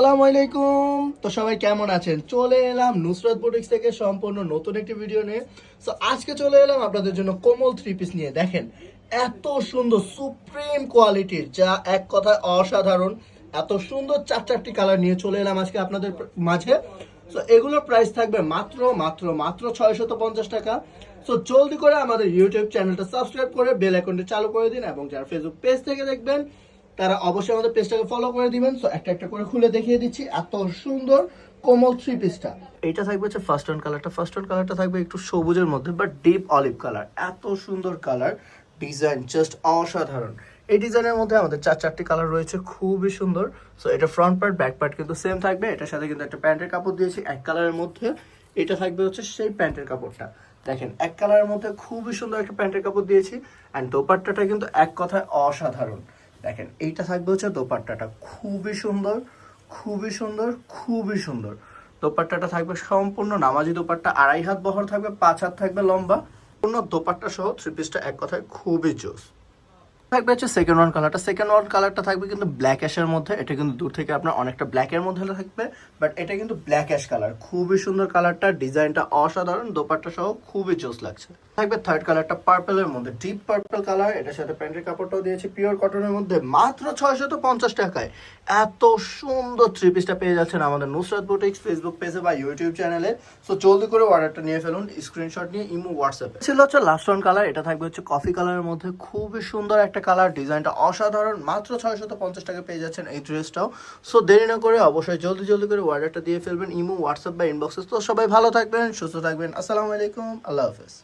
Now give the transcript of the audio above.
আসসালামু আলাইকুম। তো সবাই কেমন আছেন? চলে এলাম নুসরাত বুটিক্স থেকে সম্পূর্ণ নতুন একটি ভিডিও নিয়ে। সো আজকে চলে এলাম আপনাদের জন্য কোমল থ্রি পিস নিয়ে। দেখেন, এত সুন্দর সুপ্রিম কোয়ালিটির, যা এক কথায় অসাধারণ, এত সুন্দর চার চারটি কালার নিয়ে চলে এলাম আজকে আপনাদের মাঝে। সো এগুলোর প্রাইস থাকবে মাত্র মাত্র মাত্র ছয়শত পঞ্চাশ টাকা। সো জলদি করে আমাদের ইউটিউব চ্যানেলটা সাবস্ক্রাইব করে বেল আইকনটি চালু করে দিন এবং যারা ফেসবুক পেজ থেকে দেখবেন তারা অবশ্যই আমাদের পেজটাকে ফলো করে দিবেন। সো একটা একটা করে খুলে দেখিয়ে দিচ্ছি। এত সুন্দর কোমল থ্রি পিসটা এইটা থাকবে হচ্ছে ফার্স্ট অন কালারটা ফার্স্ট অন কালারটা থাকবে একটু সবুজের মধ্যে বাট ডিপ অলিভ কালার এত সুন্দর কালার ডিজাইন জাস্ট অসাধারণ। এই ডিজাইনের মধ্যে আমাদের চার চারটি কালার রয়েছে। খুবই সুন্দর। সো এটা ফ্রন্ট পার্ট ব্যাক পার্ট কিন্তু সেম থাকবে। এটার সাথে কিন্তু একটা প্যান্টের কাপড় দিয়েছি এক কালারের মধ্যে। এটা থাকবে হচ্ছে সেই প্যান্টের কাপড়টা। দেখেন, এক কালারের মধ্যে খুবই সুন্দর একটা প্যান্টের কাপড় দিয়েছি। অ্যান্ড দোপাট্টাটা কিন্তু এক কথায় অসাধারণ। দেখেন, এইটা থাকবে হচ্ছে দোপাট্টাটা। খুবই সুন্দর খুবই সুন্দর খুবই সুন্দর। দোপাট্টাটা থাকবে সম্পূর্ণ নামাজি দোপাট্টা, আড়াই হাত বহর থাকবে, পাঁচ হাত থাকবে লম্বা। পূর্ণ দোপাট্টা সহ থ্রি পিসটা এক কথায় খুবই জোস। থাকবে হচ্ছে সেকেন্ড ওয়ান কালারটা সেকেন্ড ওয়ান কালারটা থাকবে কিন্তু ব্ল্যাক অ্যাশের মধ্যে। এটা কিন্তু দূর থেকে আপনার অনেকটা ব্ল্যাকের মধ্যে থাকবে। বাট এটা কিন্তু ব্ল্যাক অ্যাশ কালার খুবই সুন্দর কালারটা ডিজাইনটা অসাধারণ, দোপাট্টা সহ খুবই জোস লাগছে। থাকবে থার্ড কালারটা পার্পেলের মধ্যে। ডিপ পার্পেল কালার এটার সাথে প্যান্টের কাপড়টাও দিয়েছে পিওর কটনের মধ্যে। মাত্র ছয়শত পঞ্চাশ টাকায়। এত সুন্দর থ্রি পিসটা পেয়ে যাচ্ছেন আমাদের নুসরাত বুটিক্স ফেসবুক পেজে বা ইউটিউব চ্যানেলে সো জলদি করে অর্ডারটা নিয়ে ফেলুন স্ক্রিনশট নিয়ে ইমো হোয়াটসঅ্যাপে ছিল হচ্ছে লাস্ট ওয়ান কালার এটা থাকবে হচ্ছে কফি কালারের মধ্যে। খুবই সুন্দর একটা কালার ডিজাইনটা অসাধারণ। মাত্র ছয়শত পঞ্চাশ টাকা পেয়ে যাচ্ছেন এই ড্রেসটাও সো দেরি না করে অবশ্যই জলদি জলদি করে অর্ডারটা দিয়ে ফেলবেন ইমো, হোয়াটসঅ্যাপ বা ইনবক্সে তো সবাই ভালো থাকবেন, সুস্থ থাকবেন। আসসালামু আলাইকুম, আল্লাহ হাফেজ।